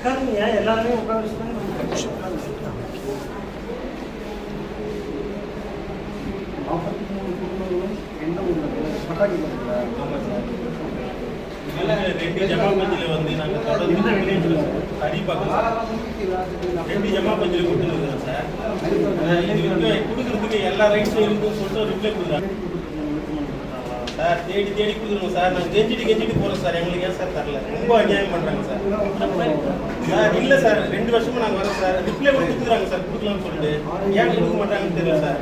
உட்காருங்க எல்லாருமே நாற்பத்தி மூணு குடும்பங்களும் எந்த ஊரில் பட்டாக்கி ஆமாம் சார் இதெல்லாம் ரெண்டு ஜமா பஞ்சில் வந்து நாங்கள் தொடர்ந்து எந்த வில்லேஜில் அடி ரெண்டு ஜமா பஞ்சில் கொடுத்துருக்குறோம் சார். இது வரைக்கும் கொடுக்குறதுக்கு எல்லா ரைட்ஸும் இருக்குன்னு சொல்லிட்டு ரிப்ளை கொடுக்குறாங்க. சார் தேடி தேடி கொடுக்கணும் சார் நாங்கள் கெஞ்சிட்டு கெஞ்சிட்டு போகிறோம் சார் எங்களுக்கு ஏன் சார் தரல ரொம்ப அநியாயம் பண்ணுறாங்க சார் சார் இல்லை சார் ரெண்டு வருஷமாக நாங்கள் வரோம் சார் ரிப்ளை கூட கொடுக்குறாங்க சார் கொடுக்கலாம்னு சொல்லிட்டு ஏன் கொடுக்க மாட்டாங்கன்னு தெரியல சார்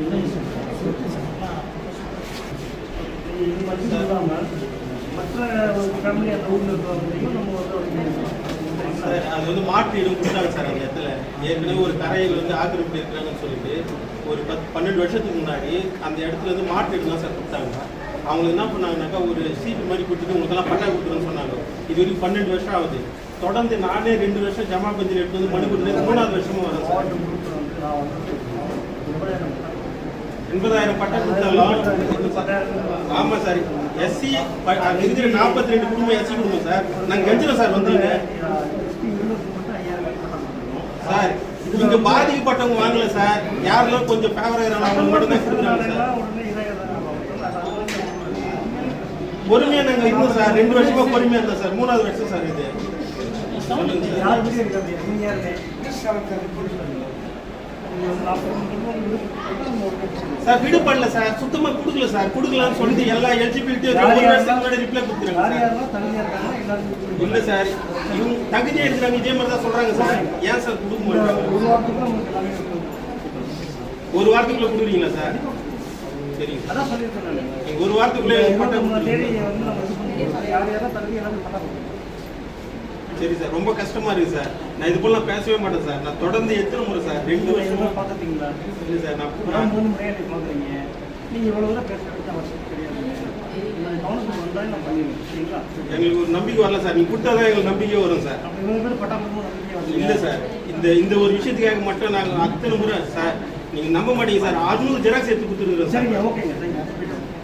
இது மட்டும் இல்லாமல் மற்ற ஃபேமிலி அந்த ஊரில் இருக்கிறவங்களையும் நம்ம வந்து சார் அது வந்து மாற்று கொடுத்தாங்க சார் அந்த இடத்துல. ஏற்கனவே ஒரு கரையில் வந்து ஆக்கிரமிப்பு இருக்கிறாங்கன்னு சொல்லிட்டு ஒரு பத்து பன்னெண்டு வருஷத்துக்கு முன்னாடி அந்த இடத்துல வந்து மாற்று தான் சார் கொடுத்தாங்க. அவங்க என்ன பண்ணாங்கனாக்கா ஒரு சீட்டு மாதிரி கொடுத்துட்டு உங்களுக்கெல்லாம் பட்டா கொடுத்துருன்னு சொன்னாங்க. இது வரைக்கும் பன்னெண்டு வருஷம் ஆகுது. தொடர்ந்து நானே ரெண்டு வருஷம் ஜமா பஞ்சில் எடுத்து வந்து மனு கொடுத்து மூணாவது வருஷமும் வரும் சார். எண்பதாயிரம் பட்டம் கொடுத்தாலும் ஆமா சார். எஸ்சி இருக்கிற நாற்பத்தி ரெண்டு குடும்பம் எஸ்சி குடும்பம் சார். நாங்கள் கெஞ்சிடும் சார் வந்தீங்க சார் இங்க பாதிக்கப்பட்டவங்க வாங்கல சார். யாரெல்லாம் கொஞ்சம் ஃபேவரேட் அவங்க மட்டும்தான் கொடுக்குறாங்க சார். பொறுமையா நாங்க இருந்தோம் சார் ரெண்டு வருஷமா பொறுமையா இருந்தோம் சார். மூணாவது வருஷம் சார் இது. சொல்லுங்க சார் சார் விடு பண்ணல சார். சுத்தமா கொடுக்கல சார். கொடுக்கலாம்னு சொல்லிட்டு எல்லா எலிஜிபிலிட்டி ரிப்ளை கொடுத்துருங்க சார். இல்ல சார். இவங்க தகுதியா இருக்கிறாங்க இதே மாதிரி தான் சொல்றாங்க சார். ஏன் சார் கொடுக்க மாட்டாங்க ஒரு வாரத்துக்குள்ள கொடுக்குறீங்களா சார்? சரிங்க அதான் சொல்லியிருக்கேன் ஒரு வாரத்துக்குள்ள தேதி. வந்து நம்ம. யார் தகுதி எல்லாமே பண்ண. சரி சார் ரொம்ப கஷ்டமா இருக்கு சார். நான் இது போல பேசவே மாட்டேன் சார். நான் தொடர்ந்து எத்தனை முறை சார்? ரெண்டு வருஷமா பார்த்துட்டீங்களா? இல்ல சார் நான் மூணு பார்க்குறீங்க. தூரம் கிடையாது. எங்களுக்கு ஒரு நம்பிக்கை வரல சார். நீங்க கொடுத்தாதான் எங்களுக்கு நம்பிக்கையே வரும் சார். இல்ல சார். இந்த இந்த ஒரு விஷயத்துக்காக மட்டும் நாங்க அத்தனை முறை சார் நீங்க நம்ப மாட்டீங்க சார். அறுநூறு ஜெராக்ஸ் எடுத்து கொடுத்துருக்கோம் சார். ஓகேங்க.